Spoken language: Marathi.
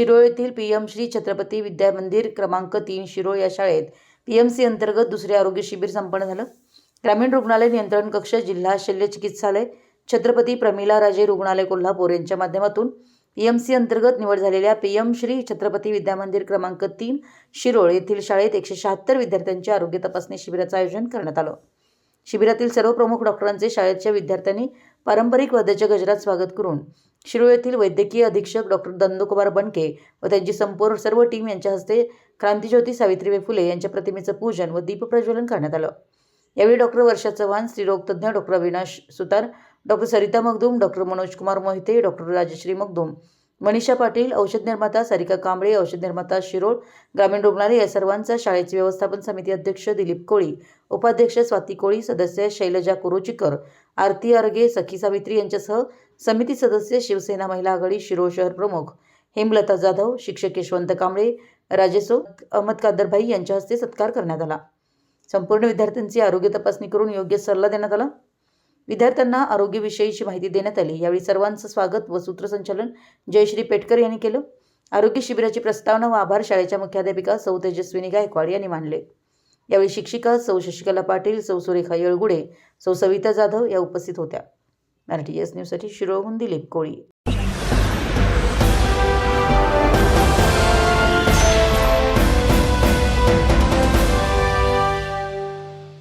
शिरोळ येथील पी एम श्री छत्रपती विद्यामंदिर क्रमांक तीन शिरोळ या शाळेत पी एम सी अंतर्गत दुसरे आरोग्य शिबिर संपन्न झालं. ग्रामीण रुग्णालय नियंत्रण कक्ष जिल्हा शल्य चिकित्सालय छत्रपती प्रमिला राजे रुग्णालय कोल्हापूर यांच्या माध्यमातून पी एम सी अंतर्गत निवड झालेल्या पी एम श्री छत्रपती विद्यामंदिर क्रमांक तीन शिरोळ येथील शाळेत एकशे शहात्तर विद्यार्थ्यांच्या आरोग्य तपासणी शिबिराचं आयोजन करण्यात आलं. शिबिरातील सर्व प्रमुख डॉक्टरांचे शाळेच्या विद्यार्थ्यांनी पारंपरिक वाद्याच्या गजरात स्वागत करून शिरोळ येथील वैद्यकीय अधीक्षक डॉक्टर दंदोकुमार बनके व त्यांची संपूर्ण सर्व टीम यांच्या हस्ते क्रांतीज्योती सावित्रीबाई फुले यांच्या प्रतिमेचं पूजन व दीपप्रज्वलन करण्यात आलं. यावेळी doctor Varsha Chavan स्त्रीरोगतज्ञ doctor Avinash Sutar doctor Sarita Magdum doctor Manoj Kumar Mohite doctor Rajashri Magdum Manisha Patil औषध निर्माता सारिका कांबळे औषध निर्माता शिरोळ ग्रामीण रुग्णालय या सर्वांचा शाळेचे व्यवस्थापन समिती अध्यक्ष दिलीप कोळी उपाध्यक्ष स्वाती कोळी सदस्य शैलजा कुरुचिकर आरती अर्गे सखी सावित्री यांच्यासह समिती सदस्य शिवसेना महिला आघाडी शिरोळ शहर प्रमुख हेमलता जाधव शिक्षक यशवंत कांबळे राजेसो अहमद कादरभाई यांच्या हस्ते सत्कार करण्यात आला. संपूर्ण विद्यार्थ्यांची आरोग्य तपासणी करून योग्य सल्ला देण्यात आला. विद्यार्थ्यांना आरोग्यविषयीची माहिती देण्यात आली. यावेळी सर्वांचं स्वागत व सूत्रसंचालन जयश्री पेटकर यांनी केलं. आरोग्य शिबिराची प्रस्तावना व आभार शाळेच्या मुख्याध्यापिका सौ तेजस्विनी गायकवाड यांनी मांडले. यावेळी शिक्षिका सौ शशिकला पाटील सौ सुरेखा येळगुडे सौ सविता जाधव या उपस्थित होत्या. मराठी एस न्यूजसाठी शिरोहून दिलीप कोळी.